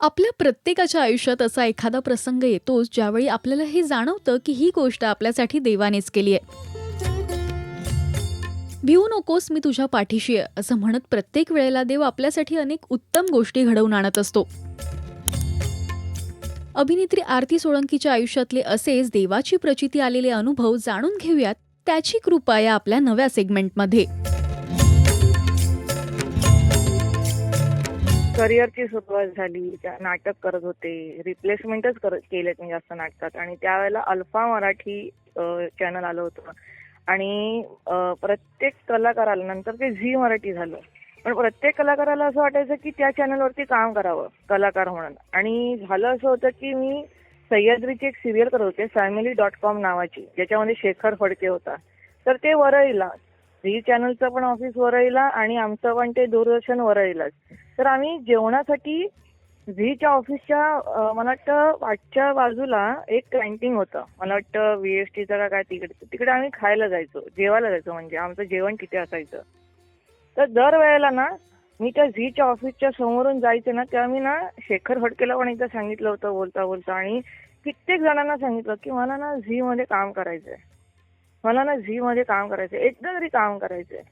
आपल्या प्रत्येकाच्या आयुष्यात असा एखादा प्रसंग येतोच ज्यावेळी आपल्याला हे जाणवतं की ही गोष्ट आपल्यासाठी देवानेच केली आहे. भिवू नकोस मी तुझ्या पाठीशी आहे असं म्हणत प्रत्येक वेळेला देव आपल्यासाठी अनेक उत्तम गोष्टी घडवून आणत असतो. अभिनेत्री आरती सोळंकीच्या आयुष्यातले असेच देवाची प्रचिती आलेले अनुभव जाणून घेऊयात त्याची कृपा या आपल्या नव्या सेगमेंटमध्ये करिअरची सुरुवात झाली त्या नाटक करत होते रिप्लेसमेंटच केलेत मी जास्त नाटकात. आणि त्यावेळेला अल्फा मराठी चॅनल आलं होतं. आणि प्रत्येक कलाकाराला नंतर ते झी मराठी झालं. पण प्रत्येक कलाकाराला असं वाटायचं की त्या चॅनलवरती काम करावं कलाकार म्हणून. आणि झालं असं होतं की मी सह्याद्रीची एक सिरियल करत होते फॅमिली डॉट कॉम नावाची ज्याच्यामध्ये शेखर फडके होता. तर ते वरळीला झी चॅनलचं पण ऑफिस वरळीला आणि आमचं पण ते दूरदर्शन वरळीलाच. तर आम्ही जेवणासाठी झीच्या ऑफिसच्या मला वाटतं वाटच्या बाजूला एक कॅन्टीन होतं. मला वाटतं व्हीएसटीचं का काय तिकडे तिकडे आम्ही खायला जायचो जेवायला जायचो म्हणजे आमचं जेवण तिथे असायचं. तर दरवेळेला ना मी त्या झीच्या ऑफिसच्या समोरून जायचे ना तेव्हा मी ना शेखर हडकेला पण एकदा सांगितलं होतं बोलता बोलता आणि कित्येक जणांना सांगितलं की मला ना झी मध्ये काम करायचंय. मला ना झी मध्ये काम करायचंय एकदा तरी काम करायचंय.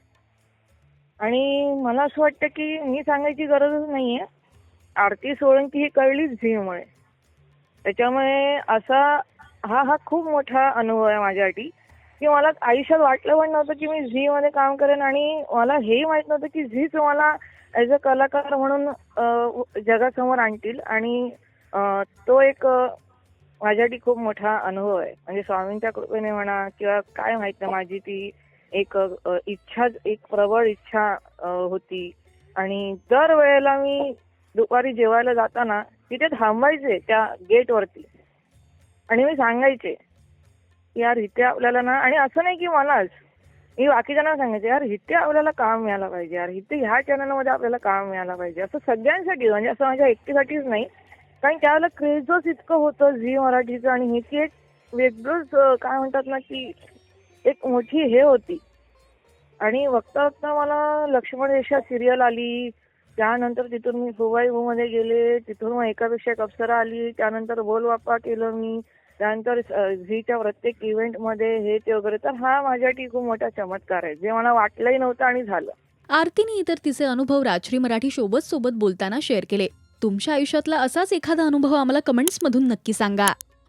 आणि मला असं वाटतं की मी सांगायची गरजच नाहीये. आरती सोळंकी ही कळलीच झीमुळे त्याच्यामुळे असा हा हा खूप मोठा अनुभव आहे माझ्यासाठी. की मला आयुष्यात वाटलं पण नव्हतं की मी झी मध्ये काम करेन आणि मला हेही माहीत नव्हतं की झीच मला ऍज अ कलाकार म्हणून जगासमोर आणतील. आणि तो एक माझ्यासाठी खूप मोठा अनुभव आहे. म्हणजे स्वामींच्या कृपेने म्हणा किंवा काय माहीत नाही माझी ती एक इच्छा एक प्रबळ इच्छा होती. आणि दर वेळेला मी दुपारी जेवायला जाताना तिथे थांबायचे त्या गेटवरती आणि मी सांगायचे यार इथे आपल्याला ना आणि असं नाही की मलाच. मी बाकीच्यांना सांगायचे यार इथे आपल्याला काम मिळालं पाहिजे यार. इथे ह्या चॅनलमध्ये आपल्याला काम मिळालं पाहिजे. असं सगळ्यांसाठी म्हणजे असं माझ्या एकटीसाठीच नाही. कारण त्यावेळेला क्रेजच इतकं होतं झी मराठीचं. आणि ह्याची एक वेगळंच काय म्हणतात ना की एक मोठी हे होती. आणि बघता बघता मला लक्ष्मण रेषा सिरियल आली. त्यानंतर तिथून मी फुगाई मध्ये गेले. तिथून मग एकापेक्षा एक अप्सरा आली. त्यानंतर बोल केलं मी. त्यानंतर झीच्या प्रत्येक इव्हेंटमध्ये हे ते वगैरे. तर हा माझ्यासाठी खूप मोठा चमत्कार आहे. जे मला वाटलंही नव्हतं आणि झालं. आरतीने इतर तिचे अनुभव राजश्री मराठी शोबत सोबत बोलताना शेअर केले. तुमच्या आयुष्यातला असाच एखादा अनुभव आम्हाला कमेंट्स मधून नक्की सांगा.